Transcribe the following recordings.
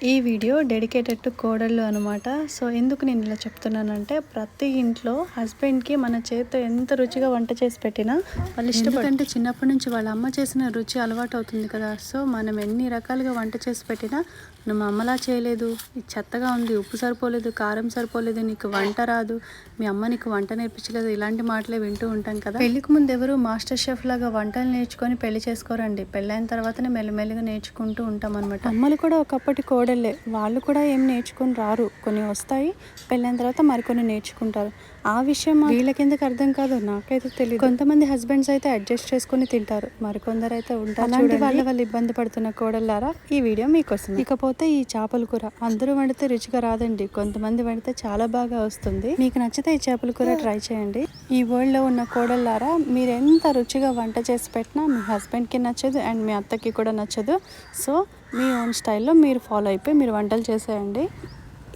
ఈ video dedicated to కోడళ్ళు అనమాట సో ఎందుకు నేను ఇలా చెప్తున్నానంటే ప్రతి ఇంట్లో హస్బెండ్కి మన చేతితో ఎంత రుచిగా వంట చేసి పెట్టినా వాళ్ళు ఇష్టపడంటే చిన్నప్పటి నుంచి వాళ్ళ అమ్మ చేసిన రుచి అలవాటు అవుతుంది కదా. సో మనం ఎన్ని రకాలుగా వంట చేసి పెట్టినా నువ్వు అమ్మలా చేయలేదు. చెత్తగా ఉంది ఉప్పు సరిపోలేదు కారం సరిపోలేదు నీకు వంట రాదు మీ అమ్మ నీకు వంట నేర్పించలేదు ఇలాంటి మాటలే వింటూ ఉంటాం కదా. పెళ్ళికి ముందు ఎవరు మాస్టర్ షెఫ్ లాగా వంటలు నేర్చుకొని పెళ్ళి చేసుకోరండి. పెళ్ళైన తర్వాతనే మెల్లమెల్లిగా నేర్చుకుంటూ ఉంటాం అనమాట అమ్మలు కూడా ఒకప్పటి కోడళ్ళే వాళ్ళు కూడా ఏం నేర్చుకొని రారు. కొన్ని వస్తాయి పెళ్ళైన తర్వాత మరికొన్ని నేర్చుకుంటారు. ఆ విషయం వీళ్ళకి ఎందుకు అర్థం కాదు? నాకైతే తెలియదు కొంతమంది హస్బెండ్స్ అయితే అడ్జస్ట్ చేసుకొని తింటారు. మరికొందరు అయితే ఉంటారు అలాంటి వాళ్ళ వాళ్ళు ఇబ్బంది పడుతున్న కోడళ్ళారా? ఈ వీడియో మీకోసం ఇకపోతే ఈ చేపల కూర అందరూ వండితే రుచిగా రాదండి. కొంతమంది వండితే చాలా బాగా వస్తుంది. మీకు నచ్చితే ఈ చేపల కూర ట్రై చేయండి. ఈ వరల్డ్లో ఉన్న కోడళ్ళారా? మీరు ఎంత రుచిగా వంట చేసి పెట్టినా మీ హస్బెండ్కి నచ్చదు అండ్ మీ అత్తకి కూడా నచ్చదు. సో మీ ఓన్ స్టైల్లో మీరు ఫాలో అయిపోయి మీరు వంటలు చేసేయండి.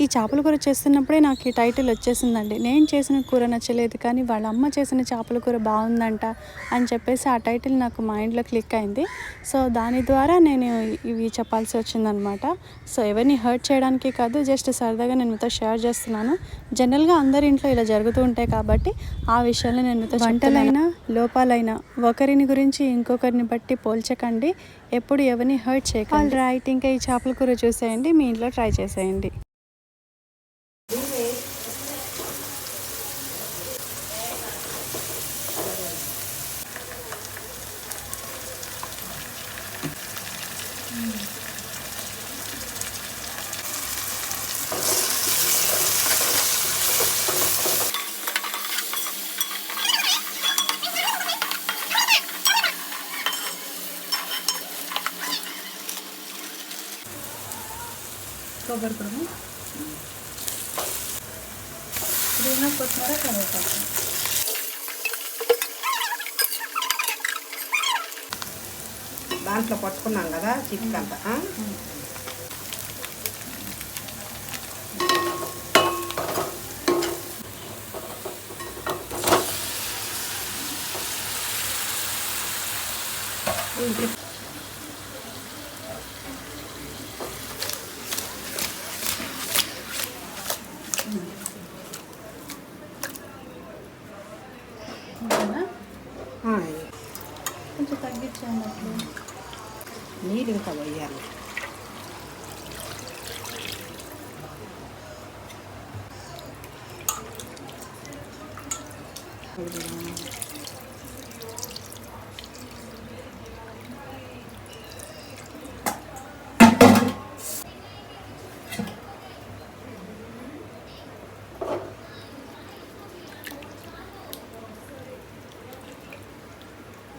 ఈ చేపల కూర చేస్తున్నప్పుడే నాకు ఈ టైటిల్ వచ్చేసిందండి. నేను చేసిన కూర నచ్చలేదు కానీ వాళ్ళ అమ్మ చేసిన చేపల కూర బాగుందంట అని చెప్పేసి ఆ టైటిల్ నాకు మైండ్లో క్లిక్ అయింది. సో దాని ద్వారా నేను ఇవి చెప్పాల్సి వచ్చిందనమాట. సో ఎవరిని హర్ట్ చేయడానికి కాదు జస్ట్ సరదాగా నేను మీతో షేర్ చేస్తున్నాను. జనరల్గా అందరి ఇంట్లో ఇలా జరుగుతూ ఉంటాయి కాబట్టి ఆ విషయాల్లో నేను మీతో వంటలైనా లోపాలైనా ఒకరిని గురించి ఇంకొకరిని బట్టి పోల్చకండి. ఎప్పుడు ఎవరిని హర్ట్ చేయకండి. రైట్ ఇంకా ఈ చేపల కూర చూసేయండి. మీ ఇంట్లో ట్రై చేసేయండి. కొబ్బరి పొడి పుదీనా కొత్తిమీర కరివేపాకు దాంట్లో పట్టుకున్నాం కదా చికెన్ అంతా ఆ? కొంచెం తగ్గించాను అట్లు నీళ్ళు ఇంకా వేయాలి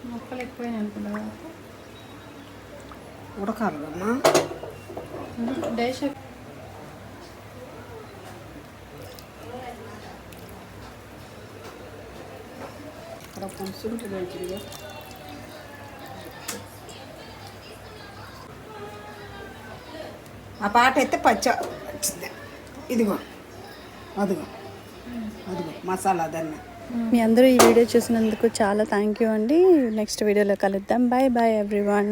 మొక్కలు ఎక్కువైనా అనుకుంటా ఉడకాలి అమ్మా డేష్ ఇక్కడ పులుసు ఉంటుంది మంచిగా ఆ పాట అయితే పచ్చ వచ్చింది ఇదిగో అదిగో. అదిగో మసాలా దాన్ని మీ అందరూ ఈ వీడియో చూసినందుకు చాలా థ్యాంక్ యూ అండి. నెక్స్ట్ వీడియోలో కలుద్దాం. Bye bye everyone